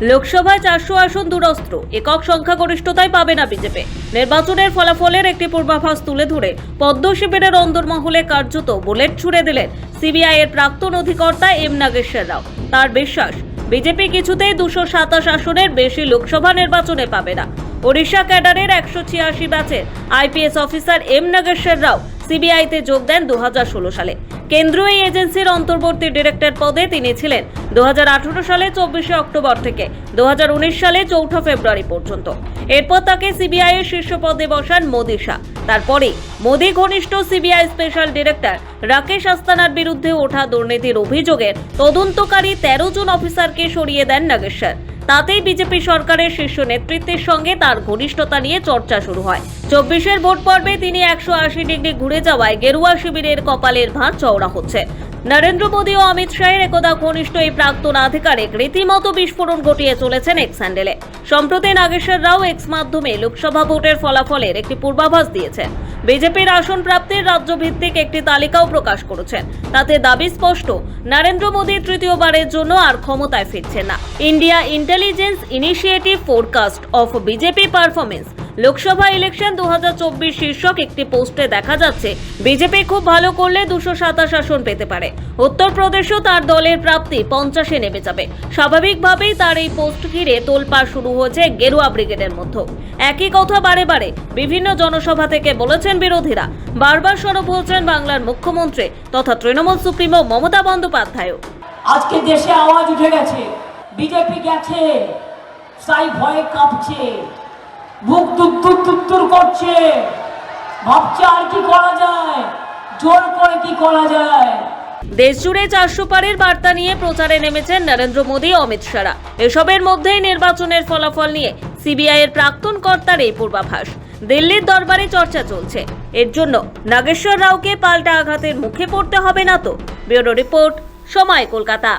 লোকসভায় চারশো আসন দূরস্ত্র। একক সংখ্যাগরিষ্ঠতায় পাবে না বিজেপি। নির্বাচনের ফলাফলের একটি পূর্বাভাস তুলে ধরে পদ্ম শিবিরের অন্দরমহলে কার্যত বুলেট ছুড়ে দিলেন সিবিআই এর প্রাক্তন অধিকর্তা এম নাগেশ্বর রাও। তার বিশ্বাস, বিজেপি কিছুতেই দুশো সাতাশ আসনের বেশি লোকসভা নির্বাচনে পাবে না। ওড়িশা ক্যাডারের একশো ছিয়াশি ব্যাচের IPS officer M Nageswara Rao সিবিআইতে যোগ দেন দু হাজার ষোলো সালে। কেন্দ্রীয় এই এজেন্সির অন্তর্বর্তী ডিরেক্টর পদে তিনি ছিলেন দুহাজার আঠারো সালে চব্বিশে অক্টোবর থেকে দুহাজার উনিশ সালে চৌঠা ফেব্রুয়ারি পর্যন্ত। এরপর তাকে সিবিআই এর শীর্ষ পদে বসান মোদি শাহ। তারপরে মোদি ঘনিষ্ঠ সিবিআই স্পেশাল ডিরেক্টর রাকেশ আস্তানার বিরুদ্ধে ওঠা দুর্নীতির অভিযোগের তদন্তকারী তেরো জন অফিসারকে সরিয়ে দেন নাগেশ্বর। তাতেই বিজেপি সরকারের শীর্ষ নেতৃত্বের সঙ্গে তার ঘনিষ্ঠতা নিয়ে চর্চা শুরু হয়। চব্বিশের ভোট পর্বে তিনি একশো আশি ডিগ্রি ঘুরে যাওয়ায় গেরুয়া শিবিরের কপালের ভাঁজ চওড়া হচ্ছে। নরেন্দ্র মোদী ও অমিত শাহের একদা ঘনিষ্ঠ এই প্রাক্তন আধিকারিক রীতিমতো বিস্ফোরণ ঘটিয়ে চলেছেন এক্স হ্যান্ডেলে। সম্প্রতি নাগেশ্বর রাও এক্স মাধ্যমে লোকসভা ভোটের ফলাফলের একটি পূর্বাভাস দিয়েছেন। বিজেপির আসন প্রাপ্তির রাজ্যভিত্তিক একটি তালিকাও প্রকাশ করেছেন। তাতে দাবি স্পষ্ট, নরেন্দ্র মোদী তৃতীয়বারের জন্য আর ক্ষমতায় ফিরছে না। India intelligence initiative forecast of BJP performance Lok Sabha election দুহাজার চব্বিশ শীর্ষক একটি পোস্টে দেখা যাচ্ছে, বিজেপি খুব ভালো করলে দুশো সাতাশ আসন পেতে পারে। উত্তরপ্রদেশও তার দলের প্রাপ্তি পঞ্চাশে নেমে যাবে। স্বাভাবিকভাবেই তার এই পোস্ট ঘিরে তোলপাড় শুরু হয়েছে গেরুয়া ব্রিগেডের মধ্যে একই কথা বারে বারে বিভিন্ন জনসভা থেকে বলেছেন বিরোধীরা। বারবার সরব হয়েছেন বাংলার মুখ্যমন্ত্রী তথা তৃণমূল সুপ্রিমো মমতা বন্দ্যোপাধ্যায়ও। আজকে দেশে আওয়াজ উঠে গেছে, বিজেপি গেছে তাই ভয়ে কাঁপছে। বুক দুর করছে। ভাবছে আর কি করা যায়? জোর করে কি করা যায়? দেশজুড়ে চারশো পারের বার্তা নিয়ে প্রচারে নেমেছেন নরেন্দ্র মোদী, অমিত শাহ এসবের মধ্যেই নির্বাচনের ফলাফল নিয়ে সিবিআই এর প্রাক্তন কর্তার এই পূর্বাভাস। দিল্লির দরবারে চর্চা চলছে। এর জন্য নাগেশ্বর রাওকে পাল্টা আঘাতের মুখে পড়তে হবে না তো। ব্যুরো রিপোর্ট, সময় কলকাতা।